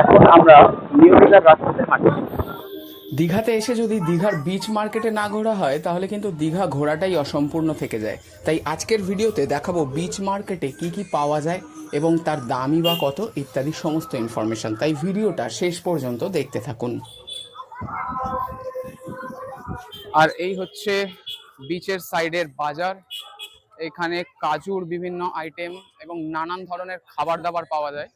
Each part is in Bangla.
এখন আমরা নিউ দীঘার রাস্তাতে হাঁটছি। দীঘাতে এসে যদি দীঘার বিচ মার্কেটে না ঘোরা হয় তাহলে কিন্তু দীঘা ঘোরাটাই অসম্পূর্ণ থেকে যায়। তাই আজকের ভিডিওতে দেখাবো বিচ মার্কেটে কি কি পাওয়া যায় এবং তার দামই বা কত ইত্যাদি সমস্ত ইনফরমেশন তাই ভিডিওটা শেষ পর্যন্ত দেখতে থাকুন। আর এই হচ্ছে বিচের সাইডের বাজার। এখানে কাজুর বিভিন্ন আইটেম এবং নানান ধরনের খাবার দাবার পাওয়া যায়।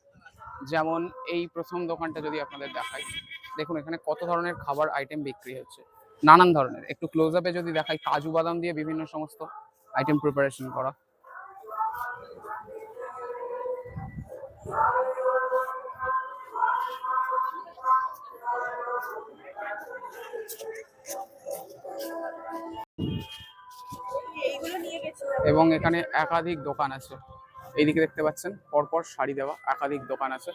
যেমন এই প্রথম দোকানটা যদি আপনাদের দেখাই দেখুন এখানে কত ধরনের খাবার আইটেম বিক্রি হচ্ছে। নানান ধরনের। একটু ক্লোজ আপে যদি দেখাই কাজু বাদাম দিয়ে বিভিন্ন সমস্ত আইটেম প্রিপারেশন করা। এবং এখানে একাধিক দোকান আছে। এইদিকে দেখতে পাচ্ছেন, পরপর শাড়ি দেওয়া, একাধিক দোকান আছে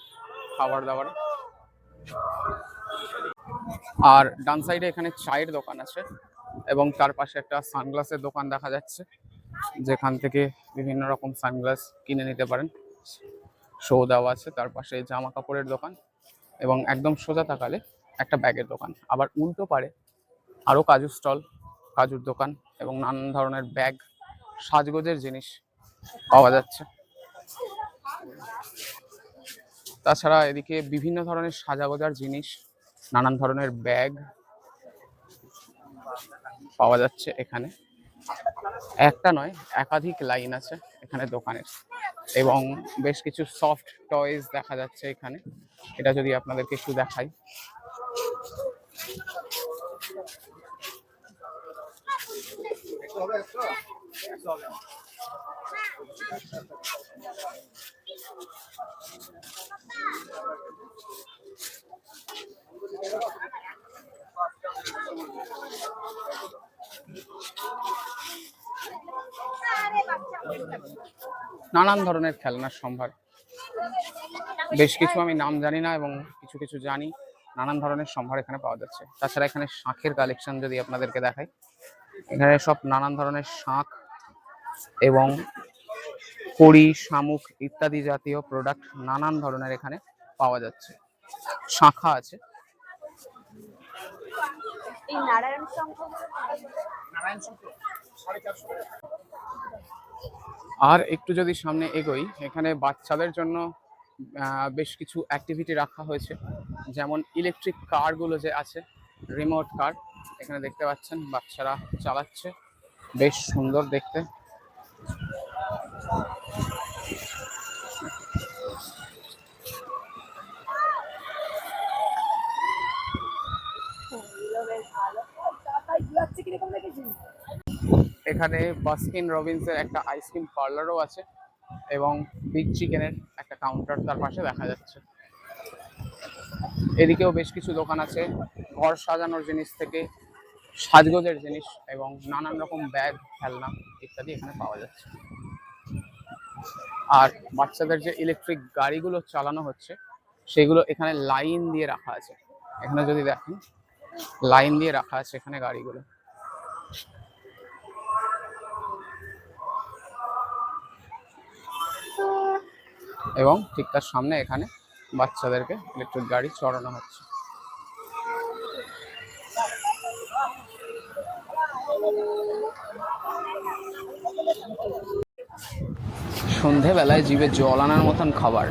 খাবার দাবার। আর ডান সাইডে এখানে চায়ের দোকান আছে এবং তার পাশে একটা সানগ্লাসের দোকান দেখা যাচ্ছে, যেখান থেকে বিভিন্ন রকম সানগ্লাস কিনে নিতে পারেন। শো দেওয়া আছে, তার পাশে জামা কাপড়ের দোকান এবং একদম সোজা তাকালে একটা ব্যাগের দোকান। আবার উল্টো পারে আরও কাজুর স্টল, কাজুর দোকান এবং নানান ধরনের ব্যাগ, সাজগোজের জিনিস পাওয়া যাচ্ছে। তাছাড়া এদিকে বিভিন্ন ধরনের সাজাগোজার জিনিস, নানান ধরনের ব্যাগ পাওয়া যাচ্ছে এখানে। একটা নয়, একাধিক লাইন আছে এখানে দোকানের। এবং বেশ কিছু সফট টয়েস দেখা যাচ্ছে এখানে। এটা যদি আপনাদেরকে একটু দেখাই। নানান ধরনের খেলনার সম্ভার। বেশ কিছু আমি নাম জানি না এবং কিছু কিছু জানি নানান ধরনের সম্ভার এখানে পাওয়া যাচ্ছে। তাছাড়া এখানে শাঁখের কালেকশন যদি আপনাদেরকে দেখাই এখানে সব নানান ধরনের শাঁখ এবং কড়ি শামুক ইত্যাদি জাতীয় প্রোডাক্ট নানান ধরনের এখানে পাওয়া যাচ্ছে। শাঁখা আছে। এই নারায়ণ আর একটু যদি সামনে এগোই, এখানে বাচ্চাদের জন্য বেশ কিছু অ্যাক্টিভিটি রাখা হয়েছে। যেমন ইলেকট্রিক কারগুলো যে আছে রিমোট কার এখানে দেখতে পাচ্ছেন বাচ্চারা চালাচ্ছে। বেশ সুন্দর দেখতে। এখানে বাস্কিন রবিন্সের একটা আইসক্রিম পার্লারও আছে এবং বিগ চিকেনের একটা কাউন্টার তার পাশে দেখা যাচ্ছে। এদিকেও বেশ কিছু দোকান আছে, ঘর সাজানোর জিনিস থেকে সাজগোজের জিনিস এবং নানান রকম ব্যাগ খেলনা ইত্যাদি এখানে পাওয়া যাচ্ছে। আর বাচ্চাদের যে ইলেকট্রিক গাড়িগুলো চালানো হচ্ছে, সেগুলো এখানে লাইন দিয়ে রাখা আছে। এখানে যদি দেখেন লাইন দিয়ে রাখা আছে এখানে গাড়িগুলো। এবং ঠিক তার সামনে এখানে বাচ্চাদেরকে ইলেকট্রিক গাড়ি চড়ানো হচ্ছে। সন্ধেবেলায় জিভে জল আনার মতন খাবার।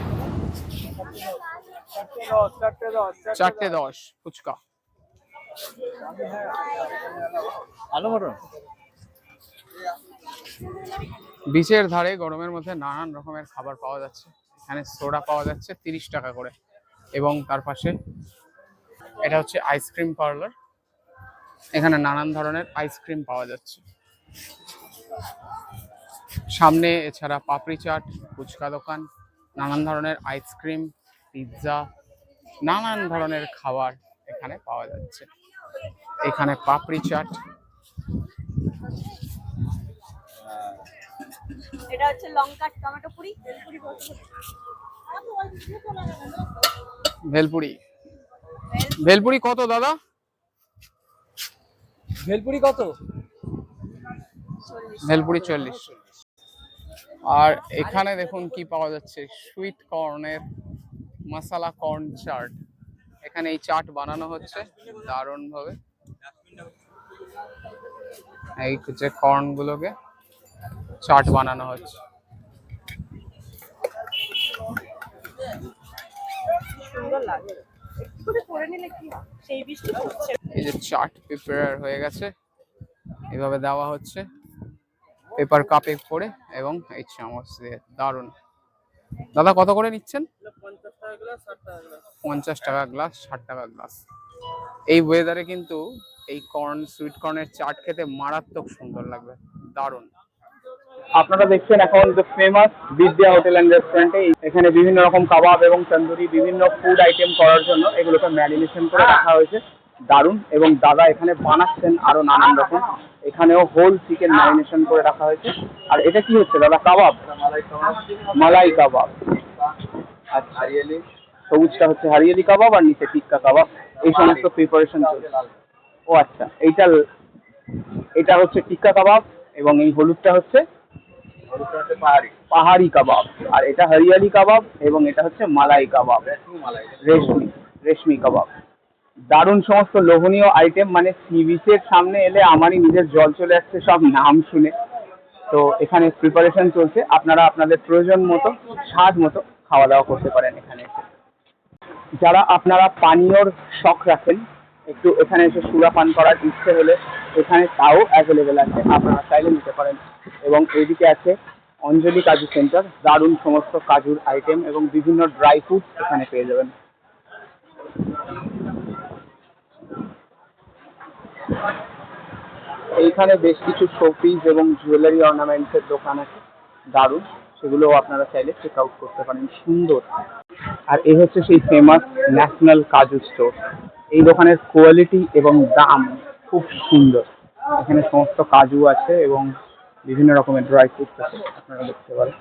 চারটে দশ ফুচকা। আলু মটন বিচের ধারে গরমের মধ্যে নানান রকমের খাবার পাওয়া যাচ্ছে। এখানে সোডা পাওয়া যাচ্ছে তিরিশ টাকা করে। এবং তার পাশে এটা হচ্ছে আইসক্রিম পার্লার এখানে নানান ধরনের আইসক্রিম পাওয়া যাচ্ছে। সামনে এছাড়া পাপড়ি চাট, ফুচকা দোকান, নানান ধরনের আইসক্রিম পিৎজা নানান ধরনের খাবার এখানে পাওয়া যাচ্ছে। এখানে পাপড়ি চাট এটা হচ্ছে লঙ্কা টমেটো পুরি। পুরি ভেলপুরি। ভেলপুরি কত দাদা? ভেলপুরি কত? ভেলপুরি চল্লিশ। আর এখানে দেখুন কি পাওয়া যাচ্ছে। সুইট কর্নের মশালা কর্ন চাট। এখানে এই চাট বানানো হচ্ছে দারুণ ভাবে এই যে কর্ন গুলোকে চাট বানানো হচ্ছে। এই যে চাট প্রিপেয়ার হয়ে গেছে। এভাবে দেওয়া হচ্ছে। পেপার কাপে করে এবং এই চামচ দিয়ে দারুণ। দাদা কত করে নিচ্ছেন? পঞ্চাশ টাকা গ্লাস ষাট টাকা গ্লাস এই ওয়েদারে কিন্তু এই কর্ন সুইট কর্নের চাট খেতে মারাত্মক সুন্দর লাগবে। দারুণ। আপনারা দেখছেন এখন the famous Vidya hotel and রেস্টুরেন্টে এখানে বিভিন্ন রকম কাবাব এবং তন্দুরি, বিভিন্ন ফুড আইটেম করার জন্য এগুলোকে ম্যারিনেশন করে রাখা হয়েছে। দারুণ, এবং দাদা এখানে বানাচ্ছেন আরও নানান রকম। এখানেও হোল চিকেন ম্যারিনেশন করে রাখা হয়েছে। আর এটা কি হচ্ছে দাদা, কাবাব? মালাই কাবাব। আচ্ছা সবুজটা হচ্ছে হারিয়ালি কাবাব আর নিচে টিক্কা কাবাব। এই সমস্ত প্রিপারেশন চলছে। ও আচ্ছা এইটা, এটা হচ্ছে টিক্কা কাবাব এবং এই হলুদটা হচ্ছে পাহাড়ি। কাবাব। আর এটা হরিয়ালি কাবাব এবং এটা হচ্ছে মালাই কাবাব। রেশমি রেশমি কাবাব। দারুণ সমস্ত লোভনীয় আইটেম মানে সি বিচের সামনে এলে আমারই নিজের জল চলে আসছে সব নাম শুনে। তো এখানে প্রিপারেশন চলছে। আপনারা আপনাদের প্রয়োজন মতো স্বাদ মতো খাওয়া দাওয়া করতে পারেন এখানে এসে। যারা আপনারা পানীয়র শখ রাখেন একটু এখানে এসে সুরা পান করার ইচ্ছে হলে এখানে তাও অ্যাভেলেবেল আছে, আপনারা চাইলে নিতে পারেন। এবং এইদিকে আছে অঞ্জলি কাজু সেন্টার দারুণ সমস্ত কাজুর আইটেম এবং বিভিন্ন ড্রাই ফ্রুটস এখানে পেয়ে যাবেন। এইখানে বেশ কিছু শোপিস এবং জুয়েলারি অর্নামেন্টসের দোকান আছে, দারুণ। সেগুলো আপনারা চাইলে চেক আউট করতে পারেন, সুন্দর। আর এই হচ্ছে সেই ফেমাস ন্যাশনাল কাজু স্টোর এই দোকানের কোয়ালিটি এবং দাম খুব সুন্দর এখানে সমস্ত কাজু আছে এবং বিভিন্ন রকমের ড্রাই ফ্রুটস আছে, আপনারা দেখতে পারেন?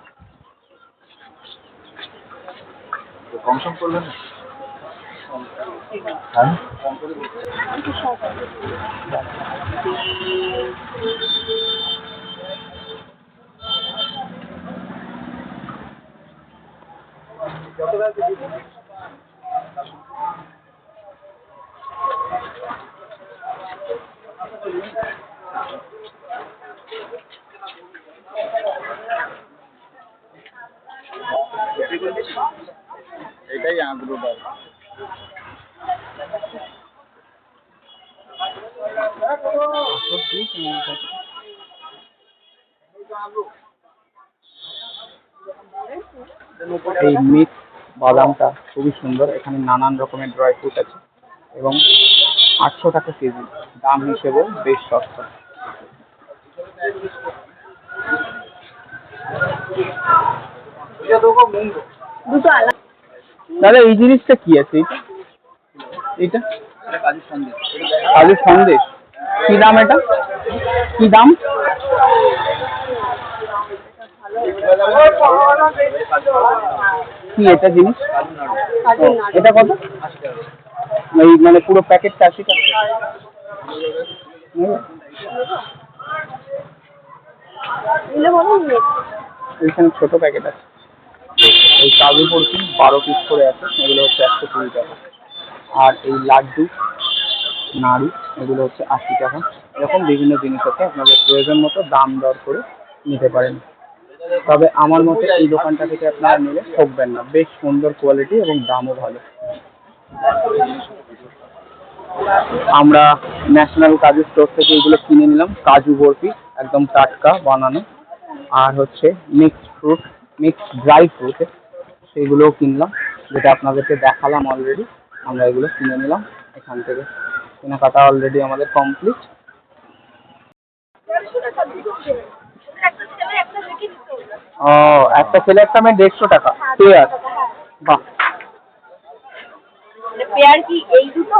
এটাই আগ্রহ। এই মিক্স বাদামটা খুবই সুন্দর। এখানে নানান রকমের ড্রাই ফ্রুট আছে এবং আটশো টাকা কেজি। দাম হিসেবেও বেশ সস্তা। দুটো আলাদা। দাদা এই জিনিসটা কি আছে? এটা? এটা কাজু সন্দেশ। কি দাম এটা? কি দাম? কি এটা জিনিস? এটা কত? এই মানে পুরো প্যাকেটটা আশি টাকা। এইখানে ছোট প্যাকেট আছে। এই কাজু বরফি বারো পিস করে আছে, এগুলো হচ্ছে একশো কুড়ি টাকা। আর এই লাড্ডু, নাড়ু, এগুলো হচ্ছে আশি টাকা। এরকম বিভিন্ন জিনিস আছে, আপনাদের প্রয়োজন মতো দাম দর করে নিতে পারেন। তবে আমার মতে এই দোকানটা থেকে আপনারা নিলে ঠকবেন না, বেশ সুন্দর কোয়ালিটি এবং দামও ভালো। আমরা ন্যাশনাল কাজু স্টোর থেকে এগুলো কিনে নিলাম, কাজু বরফি, একদম টাটকা বানানো। আর হচ্ছে mixed fruit mixed dry fruit সেগুলোও কিনলাম যেটা আপনাদেরকে দেখালাম অলরেডি আমরা এগুলো কিনে নিলাম এখান থেকে। কেনাকাটা অলরেডি আমাদের কমপ্লিট ও একটা ছেলে একটা মেয়ে দেড়শো টাকা। পেয়ার। বাহ। পেয়ার কি এই দুটো?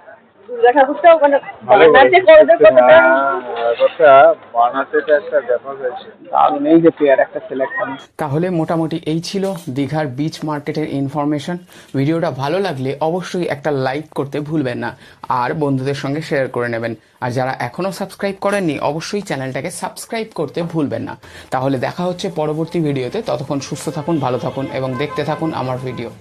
দুর্গা ঠাকুরটাও মানে বানাতে। কতটা হ্যাঁ, বানাতে তো একটা ব্যাপার হয়েছে। দারুণ যে পেয়ার একটা সিলেকশন তাহলে মোটামুটি এই ছিল দীঘার বিচ মার্কেটের ইনফরমেশন ভিডিওটা ভালো লাগলে অবশ্যই একটা লাইক করতে ভুলবেন না আর বন্ধুদের সঙ্গে শেয়ার করে নেবেন। আর যারা এখনও সাবস্ক্রাইব করেননি অবশ্যই চ্যানেলটাকে সাবস্ক্রাইব করতে ভুলবেন না। তাহলে দেখা হচ্ছে পরবর্তী ভিডিওতে। ততক্ষণ সুস্থ থাকুন ভালো থাকুন এবং দেখতে থাকুন আমার ভিডিও